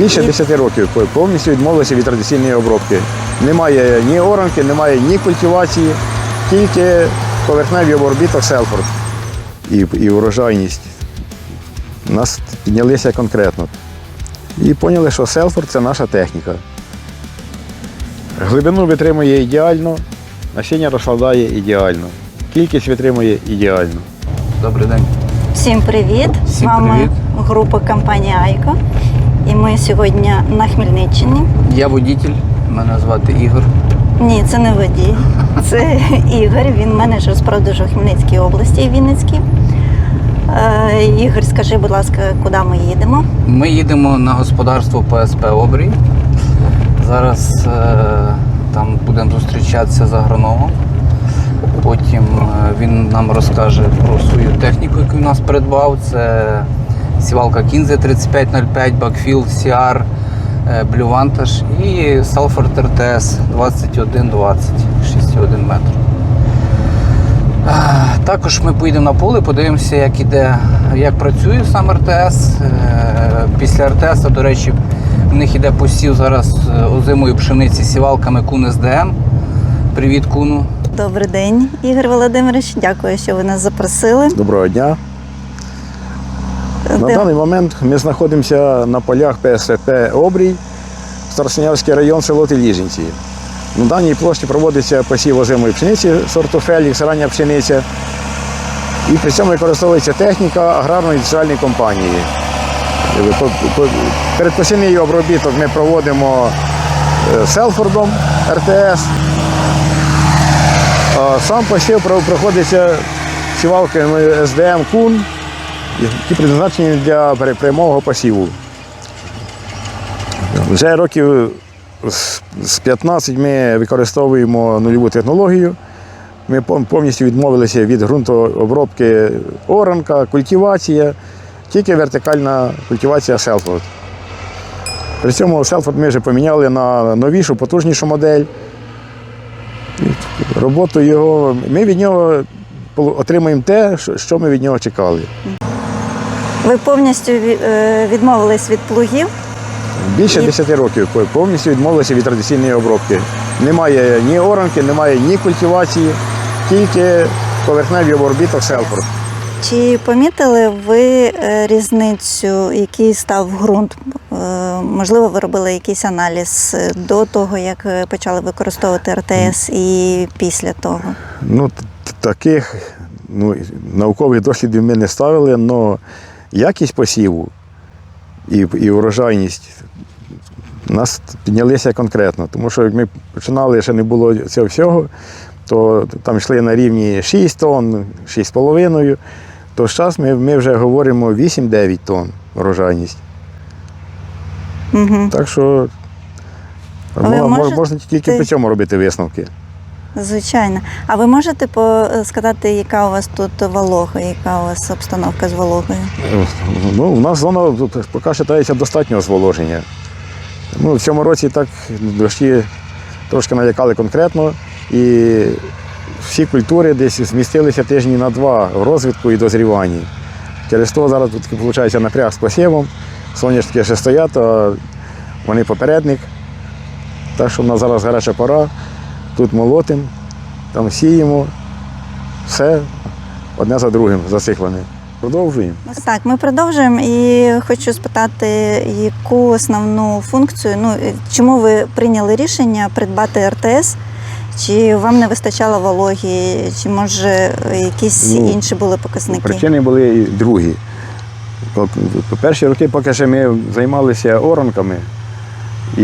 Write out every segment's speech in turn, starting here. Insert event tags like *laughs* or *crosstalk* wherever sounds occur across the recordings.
Більше 10 років повністю відмовилися від традиційної обробки. Немає ні оранки, немає ні культивації, тільки поверхневий обробіток селфорд і, і урожайність. У нас піднялися конкретно. І поняли, що селфорд це наша техніка. Глибину витримує ідеально, насіння розкладає ідеально. Кількість витримує ідеально. Добрий день. Всім привіт! Всім З вами привіт. група компанії Айко. І ми сьогодні на Хмельниччині. Я водитель, мене звати Ігор. Ні, це не водій. Це *laughs* Ігор. Він менеджер з продажу Хмельницькій області і Вінницькій. Е, Ігор, скажи, будь ласка, куди ми їдемо? Ми їдемо на господарство ПСП Обрій. Зараз е, там будемо зустрічатися з агрономом. Потім е, він нам розкаже про свою техніку, яку він нас придбав. Це сівалка Кінзе 3505, Backfield CR, Blue Vantage і Salford RTS 2120, 6,1 метр. Також ми поїдемо на поле, подивимося, як іде, як працює сам РТС. Е, Після РТС, до речі, в них іде посів зараз е, озимої пшениці сівалками Кун СДМ. Привіт, Куну. Добрий день, Ігор Володимирович. Дякую, що ви нас запросили. Доброго дня. На даний момент ми знаходимося на полях ПСП Обрій, Староснявський район, село Теліжинці. На даній площі проводиться посів озимої пшениці сорту Фелікс, рання пшениця. І при цьому використовується техніка аграрної індустріальної компанії. По- по- Передпосівний обробіток ми проводимо е, селфордом РТС. Сам посів проходиться сівалками СДМ Кун, які призначені для прямого посіву. Вже років з- з 15 ми використовуємо нульову технологію. Ми повністю відмовилися від ґрунтообробки оранка, культивація, тільки вертикальна культивація селфорд. При цьому селфорд ми вже поміняли на новішу, потужнішу модель. Роботу його, ми від нього отримуємо те, що ми від нього чекали. Ви повністю е, відмовились від плугів. Більше І- 10 років повністю відмовилися від традиційної обробки. Немає ні оранки, немає ні культивації, тільки поверхневий обробіток селфорд. Чи помітили ви е, різницю, який став ґрунт? Е, Можливо, ви робили якийсь аналіз до того, як почали використовувати РТС і після того? Ну, таких ну, наукових дослідів ми не ставили, але якість посіву і, і урожайність у нас піднялися конкретно. Тому що як ми починали, ще не було цього всього, то там йшли на рівні 6 тонн, 6,5, то зараз ми, ми вже говоримо 8-9 тонн урожайність. Угу. Так що А ви мо- мо- можете- можна тільки по цьому робити висновки. Звичайно. А ви можете сказати, яка у вас тут волога, яка у вас обстановка з вологою? Ну, у нас зона тут поки вважається достатнього зволоження. Ну, в цьому році так дощі трошки налякали конкретно, і всі культури десь змістилися тижні на два в розвитку і дозріванні. Через то зараз тут виходить напряг з посівом, соняшники ще стоять, а вони попередник. Так що в нас зараз гаряча пора, тут молотим, там сіємо, все одне за другим зациклене. Продовжуємо. Так, ми продовжуємо і хочу спитати, яку основну функцію, ну е, чому ви прийняли рішення придбати РТС? Чи вам не вистачало вологі, чи може якісь Ну, інші були показники? Причини були і другі. Перші роки, поки ще ми займалися оранками, і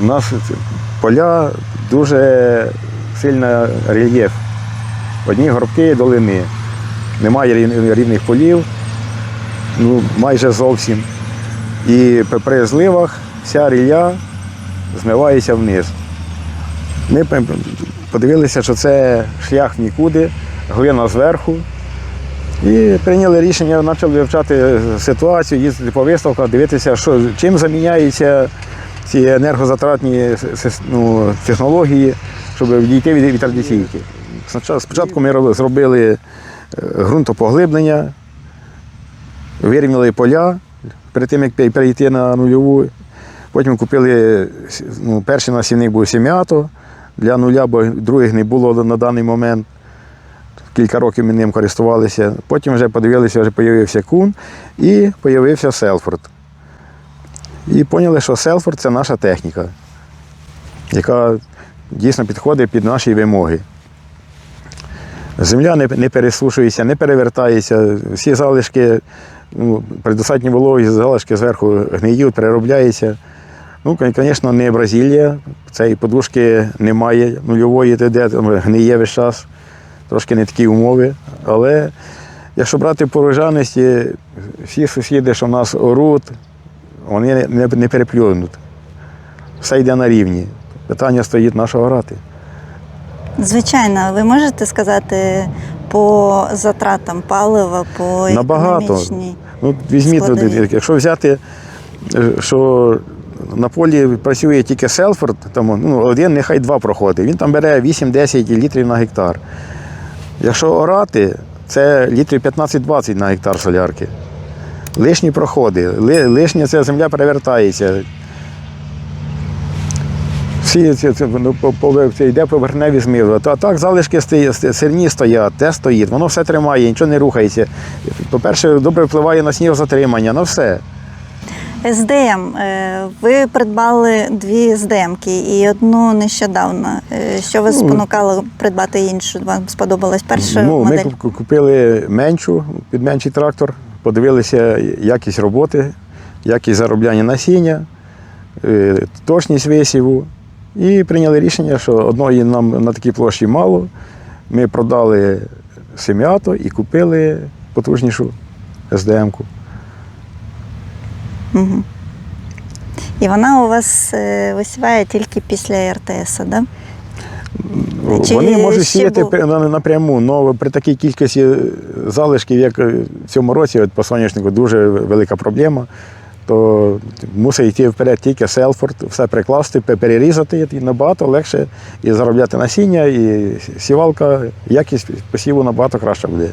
в нас поля дуже сильний рельєф. Одні горбки, долини. Немає рівних полів, ну, майже зовсім. І при- зливах вся рілля змивається вниз. Ми подивилися, що це шлях нікуди, глина зверху. І прийняли рішення, почали вивчати ситуацію, їздити по виставках, дивитися, що, чим заміняються ці енергозатратні ну, технології, щоб відійти від, від. Спочатку- ми роби- зробили е, ґрунтопоглиблення, вирівняли поля перед тим, як перейти на нульову. Потім купили ну, перший насівник був сім'ято для нуля, бо других не було на даний момент. Кілька років ми ним користувалися. Потім вже подивилися, вже з'явився кун і з'явився Селфорд. І поняли, що Селфорд це наша техніка, яка дійсно підходить під наші вимоги. Земля не, пересушується, не перевертається, всі залишки, ну, при достатній вологі залишки зверху гниють, переробляються. Ну, звісно, не Бразилія, цієї подушки немає нульової, де гниє весь час, трошки не такі умови. Але якщо брати по урожайності, всі сусіди, що в нас оруть, вони не, не переплюнуть. Все йде на рівні. Питання стоїть на що грати. Звичайно, ви можете сказати по затратам палива, по Набагато. Ну, візьміть, складові. якщо взяти, е, що на полі працює тільки Селфорд, там, ну, один, нехай два проходить. Він там бере 8-10 літрів на гектар. Якщо орати, це літрів 15-20 на гектар солярки. Лишні проходи, лишня ця земля перевертається. Всі ці, ну, йде поверхневі змиви. А так залишки сирні стоять, те стоїть, воно все тримає, нічого не рухається. По-перше, добре впливає на снігозатримання, на все. СДМ. Е, Ви придбали дві СДМки і одну нещодавно. Е, Що вас Ну, спонукало придбати іншу? Вам сподобалась перша ну, ми модель? куп- купили меншу, під менший трактор, подивилися якість роботи, якість заробляння насіння, е, точність висіву. І прийняли рішення, що одної нам на такій площі мало. Ми продали сем'ято і купили потужнішу СДМ-ку. Угу. І вона у вас е, висіває тільки після РТС, да? Чи Вони можуть сіяти на- напряму, але при такій кількості залишків, як в цьому році, от по соняшнику дуже велика проблема. То мусить йти вперед тільки селфорд, все прикласти, перерізати і набагато легше і заробляти насіння, і сівалка, якість посіву набагато краще буде.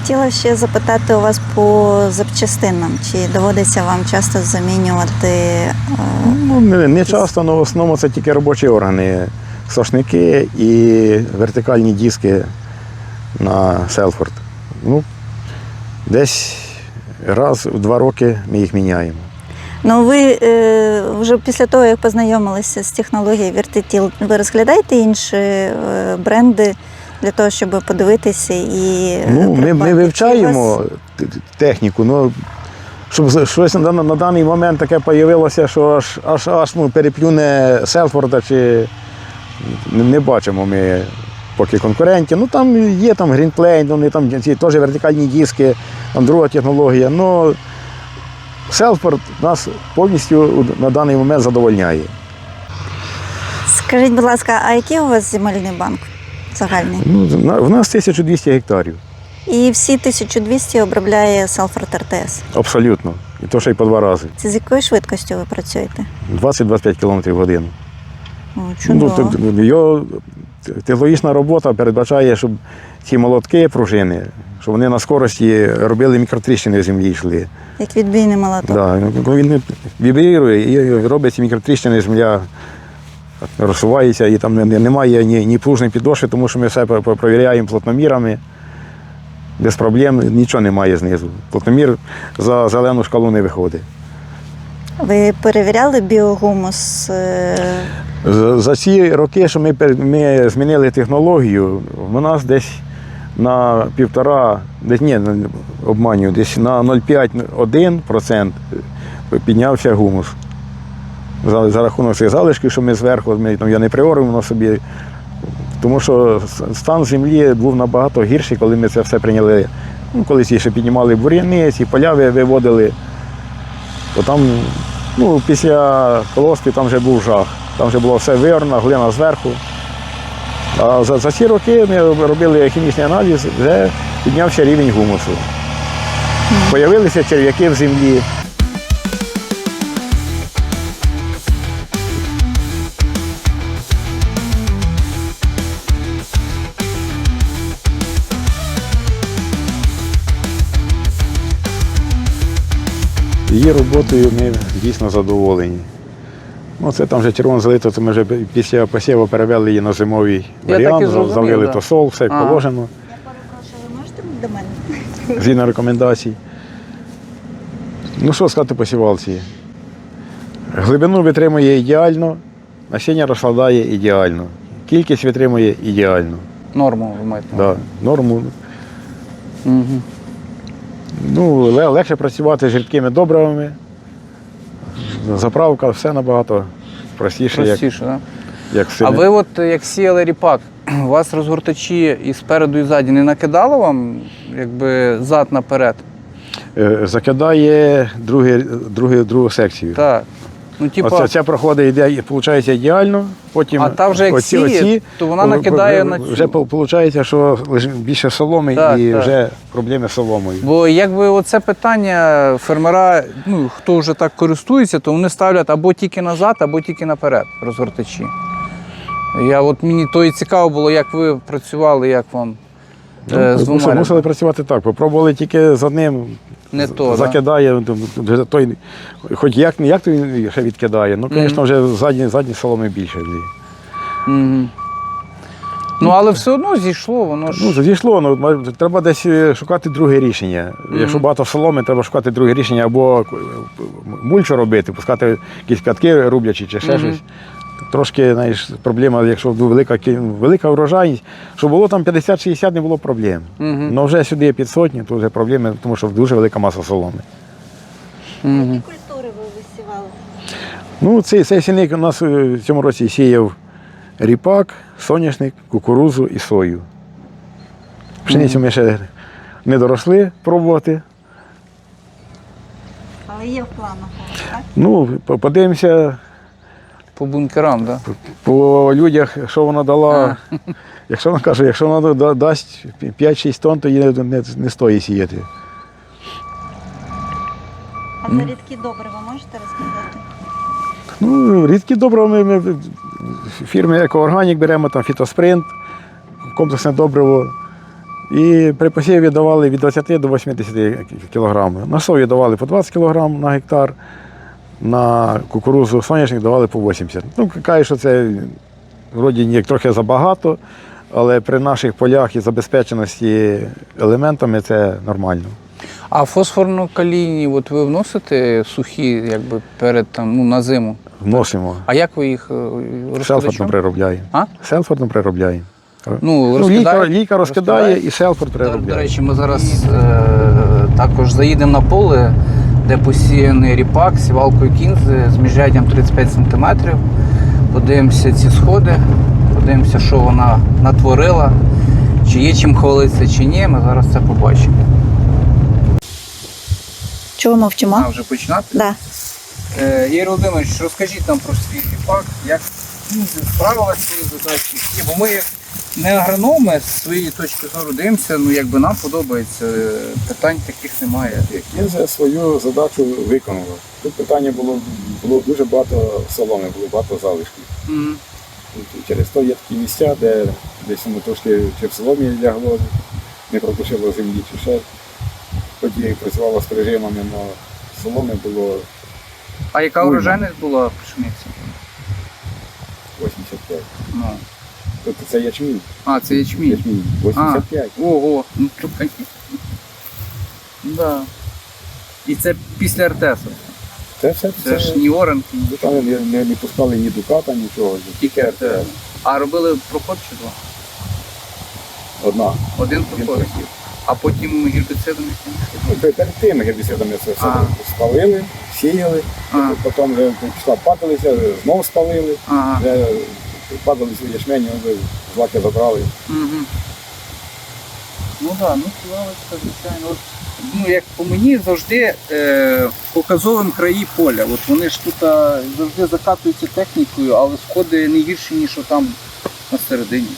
Хотіла ще запитати у вас по запчастинам. Чи доводиться вам часто замінювати? е, Ну, не, не часто, але в основному це тільки робочі органи, сошники і вертикальні диски на Селфорд. Ну, десь раз в два роки ми їх міняємо. Ну, ви е, вже після того, як познайомилися з технологією Vertitil, ви розглядаєте інші е, бренди для того, щоб подивитися і е, Ну, ми, ми вивчаємо вас- техніку, ну, щоб щось на, на даний момент таке з'явилося, що аж, аж, аж ну, переплюне Селфорда, чи не, бачимо ми поки конкурентів. Ну там є там Greenplane, вони там ці теж вертикальні диски, там друга технологія. Ну, Селфорд нас повністю на даний момент задовольняє. Скажіть, будь ласка, а який у вас земельний банк загальний? Ну, в нас 1200 гектарів. І всі 1200 обробляє Салфорд РТС. Абсолютно. І то ще й по два рази. Це з якою швидкістю ви працюєте? 20-25 км в годину. Ну, так, його технологічна робота передбачає, щоб ці молотки пружини, щоб вони на скорості робили мікротріщини в землі йшли. Як відбійний молоток. Да. ну, Він вібрірує і робить ці мікротріщини, земля розсувається, і там не- не- немає ні, ні пружної підошви, тому що ми все про- плотномірами. Без проблем нічого немає знизу. Плотномір за зелену шкалу не виходить. Ви перевіряли біогумус? За, ці роки, що ми, ми змінили технологію, в нас десь на півтора, десь ні, не обманюю, десь на 0,5-1% піднявся гумус. За, за рахунок цих залишків, що ми зверху, ми там його не приоримо собі. Тому що стан землі був набагато гірший, коли ми це все прийняли. Ну, колись ще піднімали бур'яни, ці поля виводили. То там, ну, після колоспів там вже був жах. Там вже було все виорно, глина зверху. А за, за ці роки ми робили хімічний аналіз, вже піднявся рівень гумусу. Появилися черв'яки в землі. Її роботою ми дійсно задоволені. Ну, це там вже червоно залито, то ми вже після посіву перевели її на зимовий Я так і варіант, зрозумів, залили да. тосол, все як Ага. положено, Я перепрошую, ви можете до мене? згідно рекомендацій. Ну що сказати по сівалці? Глибину витримує ідеально, насіння розкладає ідеально. Кількість витримує ідеально. Норму ви маєте. на увазі. Да, норму. Мгм. Ну, ле- легше працювати з рідкими добривами. Заправка все набагато простіше, як, Простіше, так? як А ви от як сіяли ріпак, *clears throat* у вас розгортачі і спереду, і ззаді не накидало вам якби зад наперед? Е, закидає другу, другу секцію. Так. Ну, типа, Оце, ця проходить іде, виходить ідеально, потім А та вже як оці, сіє, оці, то вона накидає на цю. Вже виходить, що більше соломи Так, і так. вже проблеми з соломою. Бо якби оце питання фермера, ну хто вже так користується, то вони ставлять або тільки назад, або тільки наперед розгортачі. Я от мені то і цікаво було, як ви працювали, як вам е, з Ну, двома. мусили, мусили працювати так. Попробували тільки з одним, Не то, закидає, ну, вже той, хоч як як, то він ще відкидає. Ну, звісно, вже задні, задні соломи більше. Мгм. Ну, але все одно зійшло, воно ж. Ну, зійшло, ну, треба десь е, шукати друге рішення. Якщо багато соломи, треба шукати друге рішення або е, мульчу робити, пускати якісь п'ятки рублячі чи ще Мгм. щось. Трошки знаєш, проблема, якщо велика, велика врожайність, щоб було там 50-60, не було проблем. Мгм. Ну вже сюди під сотню, то вже проблеми, тому що дуже велика маса соломи. Які культури ви висівали? Ну, цей, цей сільник у нас е, в цьому році сіяв ріпак, соняшник, кукурузу і сою. Пшеницю ми ще не доросли пробувати. Але є в планах, так? Ну, подивимося По бункерам, так? Да? по людях, що вона дала. *laughs* Якщо вона каже, якщо вона дасть 5-6 тонн, то її не, не, не стоїть сіяти. А за рідкі добрива можете розказати? Ну, рідкі добрива ми, ми фірми Екоорганік беремо, там фітоспринт, комплексне добриво. І при посіві давали від 20 до 80 кг. На сою давали по 20 кг на гектар, на кукурузу соняшник давали по 80 Ну, кажуть, що це вроді ніяк трохи забагато, але при наших полях і забезпеченості елементами це нормально. А фосфорно-калійні, от ви вносите сухі, якби перед там, ну, на зиму. Вносимо. А як ви їх е, Селфордом розкладачом? переробляємо. А? Селфордом переробляємо. Ну, Ну, лійка, лійка розкидає Розкидаєте? і селфорд До, до речі, ми зараз е, також заїдемо на поле, де посіяний ріпак сівалкою кінзи з міжряддям 35 см. Подивимося ці сходи, подивимося, що вона натворила, чи є чим хвалитися, чи ні. Ми зараз це побачимо. Чого мовчимо? А вже починати? Да. Е, Ігор Володимирович, розкажіть нам про свій ріпак, як кінзи справилася з цією задачею. Бо ми не агрономи з своєї точки зору дивимося, ну якби нам подобається, е, питань таких немає. Кінза свою задачу виконала. Тут питання було, було дуже багато соломи, було багато залишків. І Через то є такі місця, де десь воно трошки чи в соломі лягло, не пропушило землі, чи ще. Хоч і працювала з режимами, але соломи було А яка урожайність була пшениці? 85. Ну. Тобто це ячмінь. А, це ячмінь. Ячмінь 85. Ого, ну то. Да. І це після РТСу. Це все Це ж ні оранки, ні Там не, не, не пускали ні дуката, нічого. тільки РТС. А робили проход чи два? Одна. Один проход. А потім гербіцидом якимось? Ну, перед тими гербіцидами це все Ага. спалили, сіяли, Ага. потім вже пішла падалися, знову спалили, Ага. вже падалися ячмені, вже злаки забрали. Угу. Ну так, ну плавочка, звичайно. От, ну, як по мені завжди е, показовим краї поля. От вони ж тут завжди закатуються технікою, але сходи не гірші, ніж там на середині.